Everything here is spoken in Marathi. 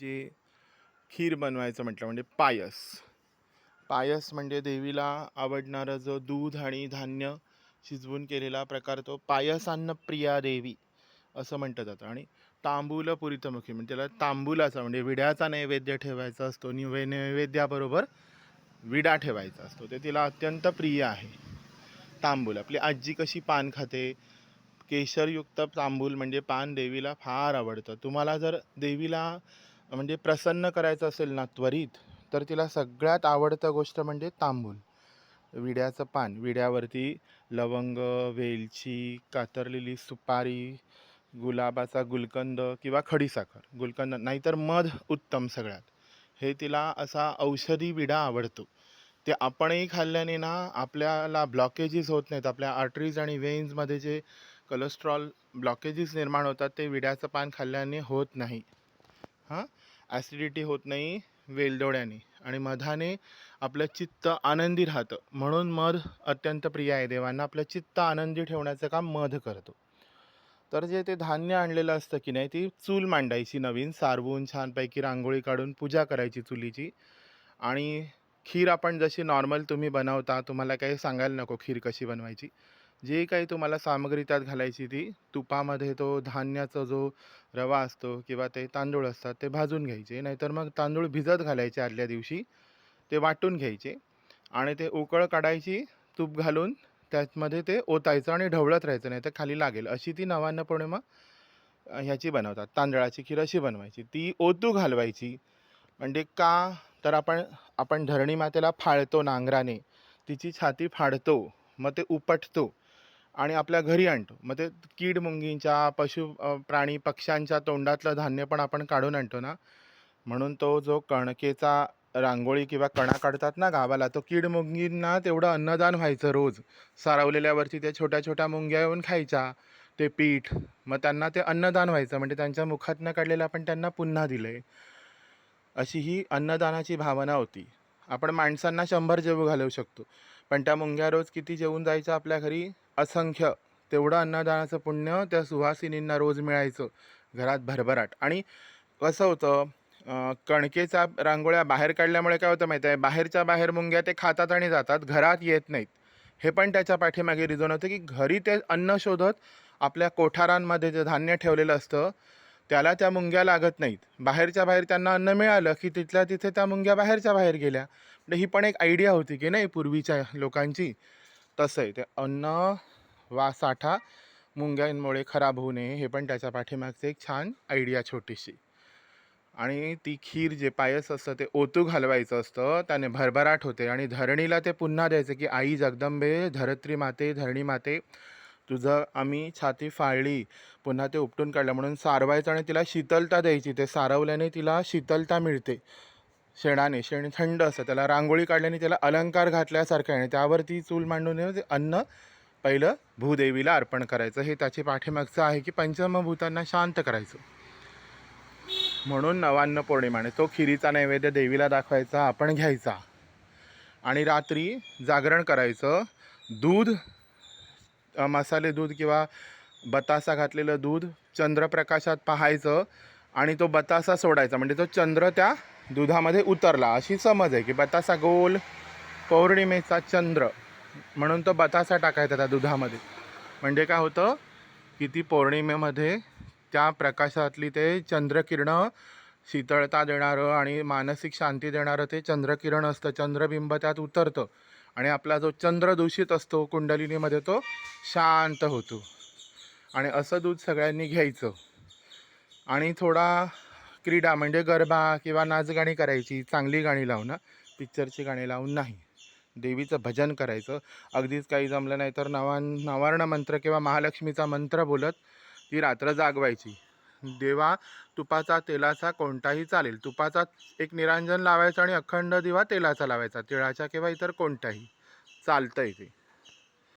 जे खीर बनवायचं म्हटलं म्हणजे पायस. पायस म्हणजे देवीला आवडणारं जो दूध आणि धान्य शिजवून केलेला प्रकार तो पायसान्न प्रिया देवी असं म्हटलं जातं. आणि तांबूल पुरितमुखी म्हणजे त्याला तांबूलाचा म्हणजे विड्याचा नैवेद्य ठेवायचा असतो निवे नैवेद्याबरोबर विडा ठेवायचा असतो. ते तिला अत्यंत प्रिय आहे. तांबूल. आपली आजी कशी पान खाते? केशरयुक्त तांबूल म्हणजे पान देवीला फार आवडतं. तुम्हाला जर देवीला म्हणजे प्रसन्न करायचं असेल ना त्वरित तर तिला सगळ्यात आवडतं गोष्ट म्हणजे तांबूल. विड्याचं पान. विड्यावरती लवंग वेलची कातरलेली सुपारी गुलाबाचा गुलकंद किंवा खडीसाखर गुलकंद नाहीतर मध उत्तम सगळ्यात. हे तिला असा औषधी विडा आवडतो. ते आपणही खाल्ल्याने ना आपल्याला ब्लॉकेजेस होत नाहीत. आपल्या आर्टरीज आणि वेन्समध्ये जे कोलेस्ट्रॉल ब्लॉकेजेस निर्माण होतात ते विड्याचं पान खाल्ल्याने होत नाही. हां? ॲसिडिटी होत नाही वेलदोड्याने. आणि मधाने आपलं चित्त आनंदी राहतं. म्हणून मध अत्यंत प्रिय आहे देवांना. आपलं चित्त आनंदी ठेवण्याचं काम मध करतो. तर जे ते धान्य आणलेलं असतं की नाही ती चूल मांडायची नवीन. सारवून छानपैकी रांगोळी काढून पूजा करायची चुलीची. आणि खीर आपण जशी नॉर्मल तुम्ही बनवता तुम्हाला काही सांगायला नको खीर कशी बनवायची. जे काही तुम्हाला सामग्री त्यात घालायची ती तुपामध्ये तो धान्याचा जो रवा असतो किंवा ते तांदूळ असतात ते भाजून घ्यायचे. नाहीतर मग तांदूळ भिजत घालायचे आदल्या दिवशी ते वाटून घ्यायचे आणि ते उकळ काढायची तूप घालून त्यामध्ये ते ओतायचं आणि ढवळत राहायचं नाही तर खाली लागेल. अशी ती नवान्न पौर्णिमा ह्याची बनवतात. तांदळाची खीर अशी बनवायची. ती ओतू घालवायची. म्हणजे का तर आपण आपण धरणी मातेला फाळतो नांगराने तिची छाती फाडतो मग ते उपटतो. आणि आपल्या घरी आणतो. मग ते कीड मुंगींच्या पशु प्राणी पक्ष्यांच्या तोंडातलं धान्य पण आपण काढून आणतो ना. म्हणून तो जो कणकेचा रांगोळी किंवा कणा काढतात ना गावाला तो कीड मुंगींना तेवढं अन्नदान व्हायचं रोज. सारवलेल्यावरती त्या छोट्या छोट्या मुंग्या येऊन खायच्या ते पीठ मग त्यांना ते अन्नदान व्हायचं. म्हणजे त्यांच्या मुखातनं काढलेलं आपण त्यांना पुन्हा दिलं आहे अशी ही अन्नदानाची भावना होती. आपण माणसांना शंभर जेवू घालवू शकतो. पण त्या मुंग्या रोज किती जेवून जायचं आपल्या घरी? असंख्य. तेवढं अन्नदानाचं पुण्य त्या सुहासिनींना रोज मिळायचं. घरात भरभराट. आणि कसं होतं कणकेचा रांगोळ्या बाहेर काढल्यामुळे काय होतं माहिती आहे? बाहेरच्या बाहेर मुंग्या ते खातात आणि जातात घरात येत नाहीत. हे पण त्याच्या पाठीमागे रिझन होतं की घरी ते अन्न शोधत आपल्या कोठारांमध्ये जे धान्य ठेवलेलं असतं त्याला त्या मुंग्या लागत नाहीत. बाहेरच्या बाहेर त्यांना अन्न मिळालं की तिथल्या तिथे त्या मुंग्या बाहेरच्या बाहेर गेल्या. म्हणजे ही पण एक आयडिया होती की नाही पूर्वीच्या लोकांची. तसं आहे ते अन्न वा साठा मुंग्यांमुळे खराब होऊ नये हे पण त्याच्या पाठीमागचं एक छान आयडिया छोटीशी. आणि ती खीर जे पायस असतं ते ओतू घालवायचं असतं त्याने भरभराट होते. आणि धरणीला ते पुन्हा द्यायचं की आई जगदंबे धरत्री माते धरणी माते तुझं आम्ही छाती फाळली पुन्हा ते उपटून काढलं. म्हणून सारवायचं आणि तिला शीतलता द्यायची. ते सारवल्याने तिला शीतलता मिळते. शेणाने शेण थंड असतं. त्याला रांगोळी काढल्याने त्याला अलंकार घातल्यासारखं आहे. आणि त्यावरती चूल मांडून ते अन्न पहिलं भूदेवीला अर्पण करायचं. हे त्याची पाठीमागचं आहे की पंचमभूतांना शांत करायचं. म्हणून नवान्न पौर्णिमाने तो खिरीचा नैवेद्य देवीला दाखवायचा आपण घ्यायचा. आणि रात्री जागरण करायचं. दूध मसाले दूध किंवा बतासा घातलेलं दूध चंद्रप्रकाशात पाहायचं आणि तो बतासा सोडायचा. म्हणजे तो चंद्र त्या दुधामध्ये उतरला. अशी समज आहे की बतासा गोल पौर्णिमेचा चंद्र म्हणून तो बतासा टाकायचा त्या दुधामध्ये. म्हणजे काय होतं की ती पौर्णिमेमध्ये त्या प्रकाशातली ते चंद्रकिरणं शीतळता देणारं आणि मानसिक शांती देणारं ते चंद्रकिरण असतं. चंद्रबिंब त्यात उतरतं. आणि आपला जो चंद्र दूषित असतो कुंडलिनीमध्ये तो शांत होतो. आणि असं दूध सगळ्यांनी घ्यायचं. आणि थोडा क्रीडा म्हणजे गरबा किंवा नाचगाणी करायची चांगली गाणी लावून पिक्चरची गाणी लावून नाही. देवीचं भजन करायचं. अगदीच काही जमलं नाही तर नवान नवार्ण मंत्र किंवा महालक्ष्मीचा मंत्र बोलत ती रात्र जागवायची. देवा तुपाचा तेलाचा कोणताही चालेल. तुपाचा एक निरांजन लावायचं आणि अखंड दिवा तेलाचा लावायचा. तिळाचा किंवा इतर कोणताही. चालतं आहे ते.